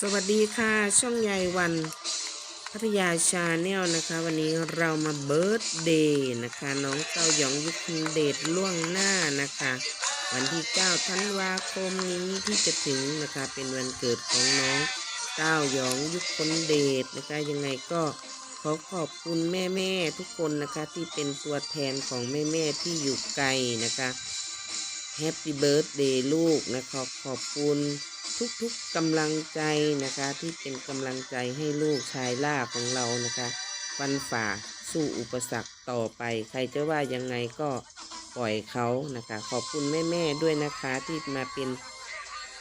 สวัสดีค่ะ ช่องใหญ่วันพัทยาชาแนลนะคะ วันนี้เรามาเบิร์ตเดย์นะคะ น้องเต้าหยองยุคณเดชล่วงหน้านะคะ วันที่ 9 ธันวาคมนี้ที่จะถึงนะคะ เป็นวันเกิดของน้องเต้าหยองยุคณเดชนะคะ ยังไงก็ขอขอบคุณแม่แม่ทุกคนนะคะที่เป็นตัวแทนของแม่แม่ที่อยู่ไกลนะคะแฮปปี้เบิร์ a เดย์ลูกนะคะขอบคุณ ทุกๆกำลังใจนะคะ ที่เป็นกำลังใจให้ลูกชายล่าของเรานะคะฟันฝ่าสู้อุปสรรคต่อไป ใครจะว่ายังไงก็ปล่อยเขานะคะ ขอบคุณแม่ๆด้วยนะคะที่มาเป็น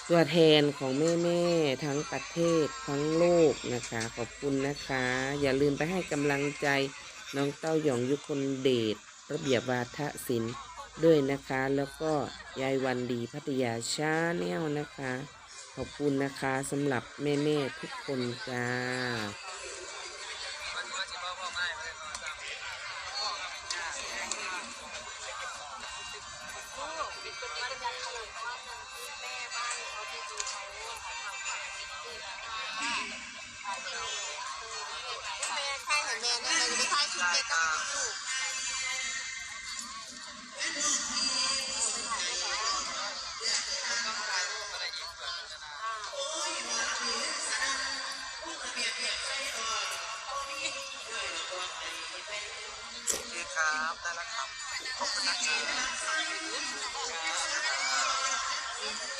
ตัวแทนของแม่ๆทั้งประเทศทั้งโลกนะคะ ขอบคุณนะคะ อย่าลืมไปให้กำลังใจน้องเต้าหยองยุคนเดชระเบียบวาทศิลป์ด้วยนะคะ แล้วก็ยายวันดีพัทยาชาแนลนะคะ ขอบคุณนะคะสำหรับแม่ๆทุกคนจ้าแม่ใช่เห็นแม่เนี่ยมันไม่ใช่ชุดเด็กกับลูก โอเคครับได้แล้วครับขอบคุณนะครับ